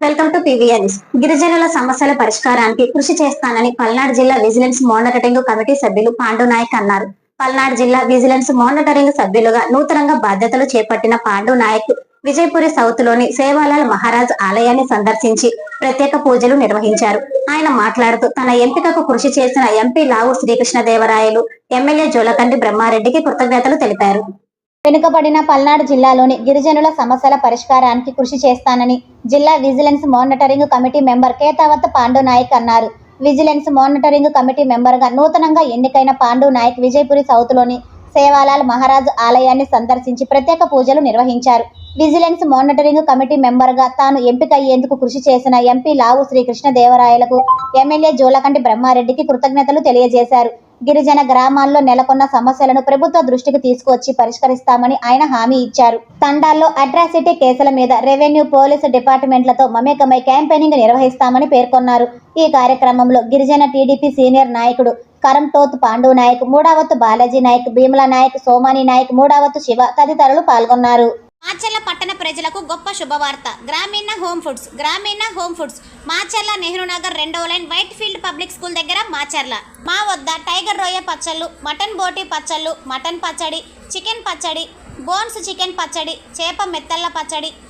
Welcome to పివిఎన్స్ గిరిజనుల సమస్యల పరిష్కారానికి కృషి చేస్తానని పల్నాడు జిల్లా విజిలెన్స్ మానిటరింగ్ కమిటీ సభ్యులు పాండు నాయక్ అన్నారు. పల్నాడు జిల్లా విజిలెన్స్ మానిటరింగ్ సభ్యులుగా నూతనంగా బాధ్యతలు చేపట్టిన పాండు నాయక్ విజయపురి సౌత్లోని సేవాలాల్ మహారాజ్ ఆలయాన్ని సందర్శించి ప్రత్యేక పూజలు నిర్వహించారు. ఆయన మాట్లాడుతూ తన ఎంపికకు కృషి చేసిన ఎంపీ లావు శ్రీకృష్ణదేవరాయలు ఎమ్మెల్యే జోలకంటి బ్రహ్మారెడ్డికి కృతజ్ఞతలు తెలిపారు. వెనుకబడిన పల్నాడు జిల్లాలోని గిరిజనుల సమస్యల పరిష్కారానికి కృషి చేస్తానని జిల్లా vigilance monitoring committee member Ketavath Pandu Nayak అన్నారు. విజిలెన్స్ మానిటరింగ్ కమిటీ మెంబర్గా నూతనంగా ఎన్నికైన పాండు నాయక్ విజయపురి సౌత్లోని సేవాలాల్ మహారాజ్ ఆలయాన్ని సందర్శించి ప్రత్యేక పూజలు నిర్వహించారు. విజిలెన్స్ మానిటరింగ్ కమిటీ మెంబర్గా తాను ఎంపికయ్యేందుకు కృషి చేసిన ఎంపీ లావు శ్రీకృష్ణదేవరాయలకు ఎమ్మెల్యే జోలకంటి బ్రహ్మారెడ్డికి కృతజ్ఞతలు తెలియజేశారు. గిరిజన గ్రామాల్లో నెలకొన్న సమస్యలను ప్రభుత్వ దృష్టికి తీసుకువచ్చి పరిష్కరిస్తామని ఆయన హామీ ఇచ్చారు. తండాల్లో అట్రాసిటీ కేసుల మీద రెవెన్యూ పోలీసు డిపార్ట్మెంట్లతో మమేకమై క్యాంపెయినింగ్ నిర్వహిస్తామని పేర్కొన్నారు. ఈ కార్యక్రమంలో గిరిజన టీడీపీ సీనియర్ నాయకుడు కరంతోత్ పాండు నాయక్ మూడావత్ బాలాజీ నాయక్ భీమల నాయక్ సోమాని నాయక్ మూడావత్ శివ తదితరులు పాల్గొన్నారు. మాచర్ల పట్టణ ప్రజలకు గొప్ప శుభవార్త. Grameena home foods Grameena home foods. Macherla Nehru Nagar రెండవ line white field public school దగ్గర మాచర్ల. మా వద్ద టైగర్ రొయ్య పచ్చళ్ళు మటన్ బోటి పచ్చళ్ళు మటన్ పచ్చడి చికెన్ పచ్చడి బోన్స్ చికెన్ పచ్చడి చేప మెత్తళ్ళ పచ్చడి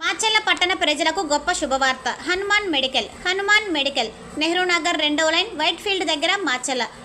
Macherla పట్టణ ప్రజలకు గొప్ప శుభవార్త. హనుమాన్ మెడికల్ హనుమాన్ మెడికల్ నెహ్రూ నగర్ రెండవ లైన్ వైట్ ఫీల్డ్ దగ్గర మాచెల్ల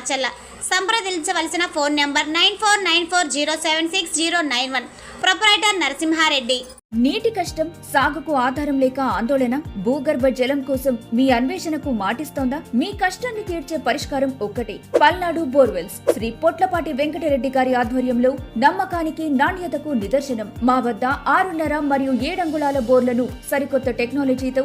మార్చల్ల. సంప్రదించవలసిన phone number nine four nine four zero seven six zero nine one. Proprietor Narasimhareddy. నీటి కష్టం సాగుకు ఆధారం లేక ఆందోళన భూగర్భ జలం కోసం మీ అన్వేషణకు మాటిస్తోందా? మీ కష్టాన్ని తీర్చే పరిష్కారం ఒక్కటే పల్నాడు బోర్వెల్స్. శ్రీ పొట్లపాటి వెంకటరెడ్డి గారి ఆధ్వర్యంలో నమ్మకానికి నాణ్యతకు నిదర్శనం. మా వద్ద ఆరున్నర మరియు ఏడంగుళాల బోర్లను సరికొత్త టెక్నాలజీతో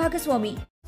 ഭാഗസ്വാമി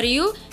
మరియు